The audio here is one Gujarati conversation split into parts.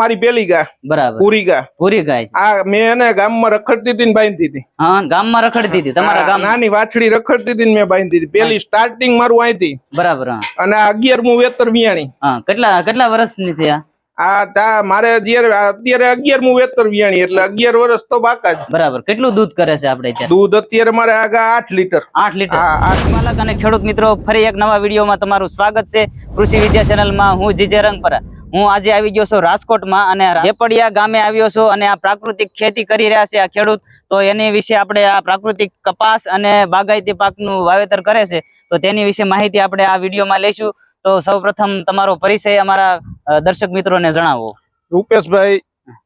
મારી પેલી ગા બરાબર. પૂરી ગા. પૂરી ગાય છે. આ મેં એને ગામમાં રખડતી હતી ને બાંધી હતી. હા ગામમાં રખડતી હતી તમારા આ ગામ નાની વાછડી રખડતી હતી ને મેં બાંધી હતી. પેલી સ્ટાર્ટિંગ મારું અહીંથી બરાબર હા. અને આ અગિયારમું વેતર વિયાણી. હા કેટલા કેટલા વર્ષની થયા? આ ચા મારે અત્યારે અત્યારે અગિયારમું વેતર વિયાણી એટલે અગિયાર વર્ષ તો બાકા જ. બરાબર. કેટલું દૂધ કરે છે આપણે દૂધ અત્યારે મારે આગા આઠ લીટર. આઠ લીટર? આ અને ખેડૂત મિત્રો ફરી એક નવા વિડીયોમાં તમારું સ્વાગત છે. કૃષિ વિદ્યા ચેનલમાં હું જીજે રંગપરા. હું આજે આવી ગયો છું રાજકોટમાં અને રેપડિયા ગામે આવ્યો છું અને આ પ્રાકૃતિક ખેતી કરી રહ્યા છે આ ખેડૂત. તો એની વિશે આપણે આ પ્રાકૃતિક કપાસ અને બાગાયતી પાકનું વાવેતર કરે છે. તો તેની વિશે માહિતી આપણે આ વિડીયોમાં લઈશું. તો સૌપ્રથમ તમારો પરિચય અમારા દર્શક દર્શક મિત્રોને જણાવો. રૂપેશભાઈ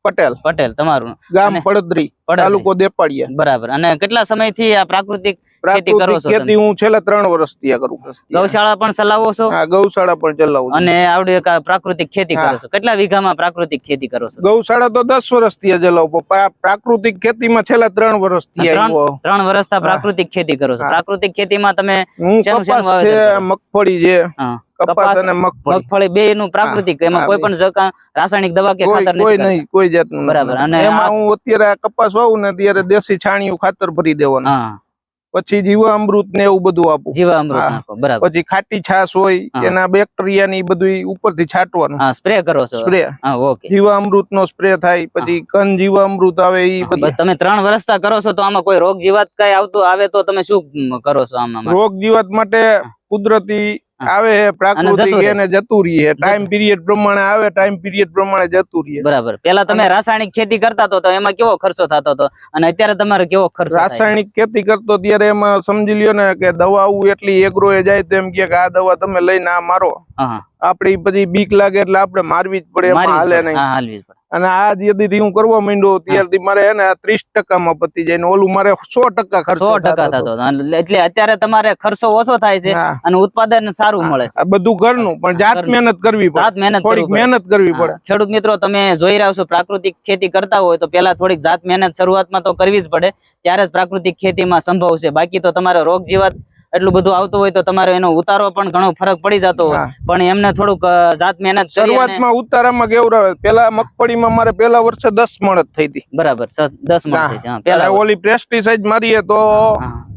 પટેલ. પટેલ તમારું. ગામ પડદરી. તાલુકો દેપાડિયા. બરાબર. અને કેટલા સમયથી આ પ્રાકૃતિક ખેતી કરો પ્રાકૃતિક છો ખેતી હું છેલ્લા ત્રણ વર્ષથી આ કરું. ગૌશાળા પણ ચલાવો છો? હા ગૌશાળા પણ ચલાવું અને આવડી પ્રાકૃતિક ખેતી કરો છો. કેટલા વીઘામાં પ્રાકૃતિક ખેતી કરો છો? ગૌશાળા તો દસ વર્ષથી આ ચલાવું પ્રાકૃતિક ખેતીમાં છેલ્લા ત્રણ વર્ષથી ત્રણ- આવ્યો. ત્રણ વર્ષથી હા. પ્રાકૃતિક ખેતી કરો છો. પ્રાકૃતિક ખેતીમાં તમે હું કપાસ છે? મગફળી છે. હા, કપાસ અને મગફળી. બે નું પ્રાકૃતિક એમાં કોઈ પણ રાસાયણિક દવા કે ખાતર કોઈ નહીં કોઈ જાતનું બરાબર. અને એમાં હું અત્યારે કપાસ વાવું ને ત્યારે દેશી છાણિયું ખાતર ભરી દેવાનું. પછી જીવામૃત ને એવું બધું આપું. જીવામૃત બરાબર. પછી ખાટી છાશ હોય એના બેક્ટેરિયા ની બધું ઉપરથી છાંટવાનું. હા સ્પ્રે કરો છો. સ્પ્રે હા ઓકે જીવામૃત નો સ્પ્રે થાય પછી કન જીવામૃત આવે ઈ બધું. તમે ત્રણ વર્ષતા કરો છો તો આમાં કોઈ રોગ જીવાત કઈ આવતું આવે તો તમે શું કરો છો આમાં? રોગ જીવાત માટે કુદરતી. આવે પ્રાકૃતિક રહે. એને જતું રહીએ ટાઈમ પીરિયડ પ્રમાણે આવે ટાઈમ પીરિયડ પ્રમાણે જતું રહીએ બરાબર. પેલા તમે રાસાયણિક ખેતી કરતા તો એમાં કેવો ખર્ચો થતો હતો? અને અત્યારે તમારે કેવો ખર્ચો રાસાયણિક ખેતી કરતો ત્યારે એમાં સમજી લ્યો ને કે દવાઓ એટલી એગ્રો એ જાય તો એમ કે આ દવા તમે લઈને આ મારો. આપડે પછી બીક લાગે એટલે આપણે મારવી જ પડે એમાં હાલે નહીં. હાલવી જ પડે. અને આ જેથી હું કરવા માંડ્યો ત્યારથી મારે હે ને ત્રીસ ટકામાં પતી જાય ઓલું મારે સો ટકા ખર્ચો ટકા થતો. થતો એટલે અત્યારે તમારે ખર્ચો ઓછો થાય છે અને ઉત્પાદન સારું મળે છે. બધું ઘરનું પણ જાત મહેનત કરવી જાત મહેનત થોડીક. મહેનત કરવી પડે. ખેડૂત મિત્રો તમે જોઈ રહ્યા છો પ્રાકૃતિક ખેતી કરતા હોય તો પેલા થોડીક જાત મહેનત શરૂઆતમાં તો કરવી જ પડે. ત્યારે જ પ્રાકૃતિક ખેતીમાં સંભવ છે. બાકી તો તમારે રોગ જીવાત એટલું બધું આવતું હોય તો તમારે એનો ઉતારો પણ ઘણો ફરક પડી જતો હોય. પણ એમને થોડુંક જાત મહેનત શરૂઆતમાં ઉતારામાં કેવું રહે? પેલા મગફળીમાં મારે પેલા વર્ષે દસ જ થઈ હતી. બરાબર દસ ત્યારે પેલા ઓલી પેસ્ટિસાઇડ મારીએ તો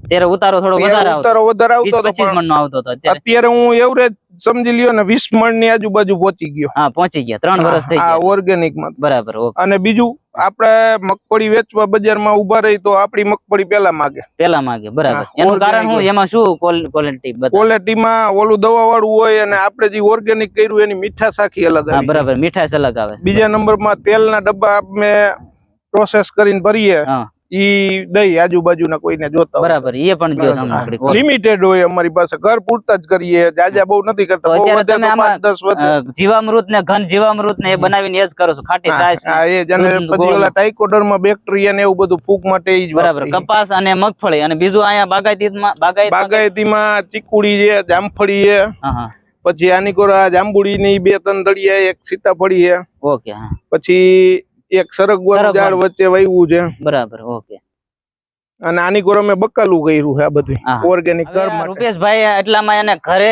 ત્યારે ઉતારો થોડો વધારે આવતો. ઉતારો વધારે આવતો હતો પચીસ મણ નો આવતો હતો અત્યારે. હું એવરેજ સમજી લ્યો ને વીસ મણની આજુબાજુ પહોંચી ગયો. હા પહોંચી ગયા ત્રણ વર્ષ થઈ ગયા. ઓર્ગેનિકમાં. બરાબર અને બીજું આપણે મગફળી વેચવા બજારમાં ઊભા રહી તો આપણી મગફળી પેલા માગે. પેલા માગે બરાબર. એનું કારણ શું? એમાં શું ક્વોલિટી ક્વોલિટીમાં ઓલું દવા વાળું હોય અને આપણે જે ઓર્ગેનિક કર્યું એની મીઠાશ આખી અલગ આવે બરાબર. મીઠાશ અલગ આવે. બીજા નંબરમાં તેલના ડબ્બા અમે પ્રોસેસ કરીને ભરીએ. ઈ દઈ આજુબાજુના કોઈને જોતા બરાબર એ પણ જો લિમિટેડ હોય અમારી પાસે ઘર પૂરતા જ કરીએ જાજા બહુ નથી કરતા બહુ વધે તો આમાં, પાંચ દસ વધે. જીવામૃત ને ઘન જીવામૃત ને એ બનાવીને એ જ કરો છો ખાટી હા, ને. હા, એ જ અને પછી ઓલા ટાઇકોડરમાં બેક્ટેરિયા ને એવું બધું ફૂગ માટે જ બરાબર કપાસ અને મગફળી અને બીજું અહીંયા બાગાયતીમાં બાગાયત બાગાયતીમાં ચીકુડી છે જામફળી છે હા પછી આની કોરા જાંબુડી ની બે ત્રણ દળિયા એક સીતાફળી છે. ઓકે પછી એક સરગવાનું. ઝાડ વચ્ચે વાવ્યું છે. બરાબર ઓકે. અને આની કોર અમે બકાલું કર્યું છે આ બધું ઓર્ગેનિક ઘર માટે. રૂપેશભાઈ એટલામાં એને ઘરે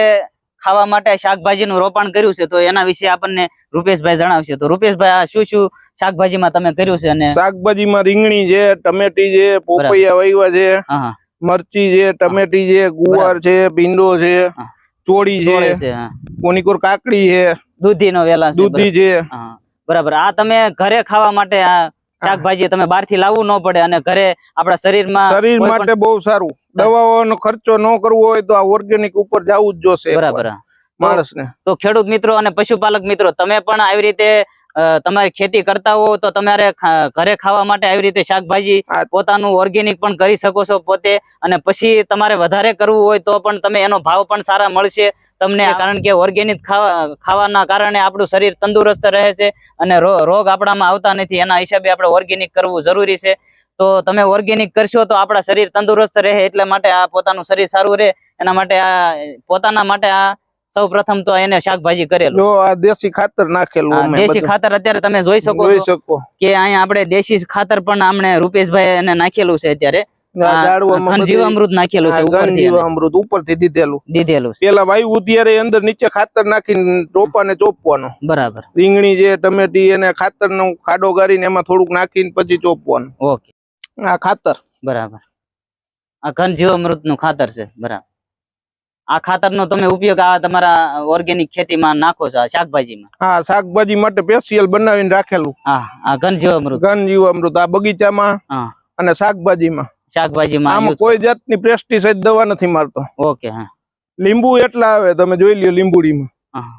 ખાવા માટે શાકભાજી નું રોપણ કર્યું છે તો એના વિશે આપણને રૂપેશભાઈ જણાવશે. તો રૂપેશભાઈ આ શું શું શાકભાજીમાં તમે કર્યું છે અને શાકભાજીમાં રીંગણી છે ટમેટી છે પોપૈયા વાવ્યા છે મરચી છે ટમેટી છે ગુવાર છે ભીંડો છે ચોળી છે. કોનીકોર કાકડી છે દૂધીનો વેલા છે દૂધી છે. બરાબર. આ તમે ઘરે ખાવા માટે આ શાકભાજી તમે બહારથી લાવવું ન પડે અને ઘરે આપણા શરીરમાં શરીર માટે બહુ સારું. દવાઓનો ખર્ચો ન કરવો હોય તો આ ઓર્ગેનિક ઉપર જવું જ જોશે બરાબર. માણસ માણસને. તો ખેડૂત મિત્રો અને પશુપાલક મિત્રો તમે પણ આવી રીતે તમારી ખેતી કરતા હો તો તમારે ઘરે ખાવા માટે આવી રીતે શાકભાજી પોતાનું ઓર્ગેનિક પણ કરી શકો છો પોતે. અને પછી તમારે વધારે કરવું હોય તો પણ તમે એનો ભાવ પણ સારા મળશે તમને. કારણ કે ઓર્ગેનિક ખાવા ખાવાના કારણે આપણું શરીર તંદુરસ્ત રહે છે અને રોગ આપણામાં આવતા નથી. એના હિસાબે આપણે ઓર્ગેનિક કરવું જરૂરી છે. તો તમે ઓર્ગેનિક કરશો તો આપણા શરીર તંદુરસ્ત રહે. એટલા માટે આ પોતાનું શરીર સારું રહે. એના માટે આ પોતાના માટે આ સૌ પ્રથમ તો એને શાકભાજી કરેલું. જો આ દેશી ખાતર નાખેલું અમે દેશી ખાતર અત્યારે તમે જોઈ શકો જોઈ શકો. કે અહીંયા આપણે દેશી ખાતર પણ આમણે રૂપેશભાઈ એને નાખેલું છે અત્યારે. જીવામૃત નાખેલું છે ઉપરથી એને. ઘનજીવામૃત ઉપરથી દીધેલું. દીધેલું છે. પેલા વાયુ ત્યારે અંદર નીચે ખાતર નાખીને રોપાને ચોપવાનું. બરાબર. રીંગણી જે ટમેટી એને ખાતર નો ખાડો ગાળીને એમાં થોડુંક નાખીને પછી ચોપવાનું. ઓકે. આ ખાતર. બરાબર. આ ઘન જીવામૃતનું ખાતર છે. બરાબર. આ ખાતર નો તમે ઉપયોગ આ તમારા ઓર્ગેનિક ખેતીમાં નાખો છો શાકભાજીમાં? હા શાકભાજી માટે સ્પેશિયલ બનાવીને રાખેલું. હા આ ઘન જીવામૃત. ઘન જીવામૃત આ બગીચામાં અને શાકભાજીમાં. શાકભાજીમાં આમાં કોઈ જાતની પેસ્ટિસાઇડ દવા નથી મારતો. ઓકે હા. લીંબુ એટલા આવે તમે જોઈ લ્યો લીંબુડીમાં. હા.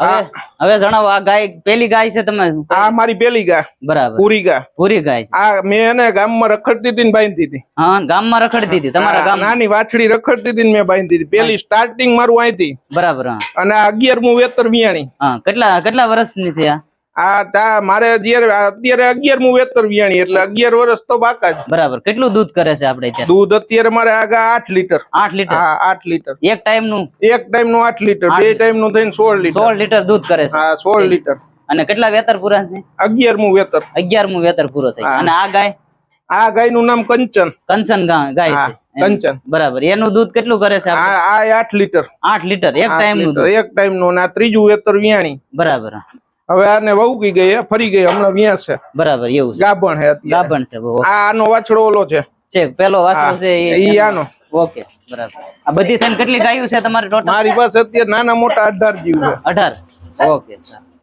હવે હવે જણાવો આ ગાય પેલી ગાય છે તમે આ મારી પેલી ગાય બરાબર. પૂરી ગાય. પૂરી ગાય છે. આ મેં એને ગામમાં રખડતી હતી ને બાંધતી હતી હા ગામમાં રખડતી હતી તમારા ગામ નાની વાછડી રખડતી હતી ને મેં બાંધતી હતી પેલી સ્ટાર્ટિંગ મારું અહીંથી બરાબર હા. અને આ અગિયારમું વેતર વિયાણી. હા કેટલા કેટલા વર્ષની થયા? આ ચા મારે અત્યારે અત્યારે અગિયારમું વેતર વિયાણી એટલે અગિયાર વર્ષ તો બાકા જ. બરાબર. કેટલું દૂધ કરે છે આપણે દૂધ અત્યારે મારે આગા આઠ લીટર. આઠ લીટર? હા આઠ લીટર. એક ટાઈમનું એક ટાઈમનું આઠ લીટર બે ટાઈમનું થઈને સોળ લીટર. સોળ લીટર દૂધ કરે છે? હા સોળ લીટર. અને કેટલા વેતર પૂરા છે? અગિયારમું વેતર. અગિયારમું વેતર પૂરો થઈ અને આ ગાય? આ ગાયનું નામ કંચન. કંચન ગાય છે. કંચન. બરાબર. એનું દૂધ કેટલું કરે છે આ આ આઠ લીટર. આઠ લીટર. એક ટાઈમનું એક ટાઈમનું આ ત્રીજું વેતર વિયાણી. બરાબર. હવે આને વહુકી ગઈ ફરી ગઈ હમણાં વ્યાં છે. બરાબર એવું છે. ગાભણ છે ગાભણ છે આનો વાછડો ઓલો છે. છે પેલો વાછડો છે એ આનો. ઓકે બરાબર. આ બધી થઈને કેટલી ગાયું છે તમારે ટોટલ મારી પાસે અત્યારે નાના મોટા અઢાર જીવ છે. અઢાર? ઓકે ચાલો.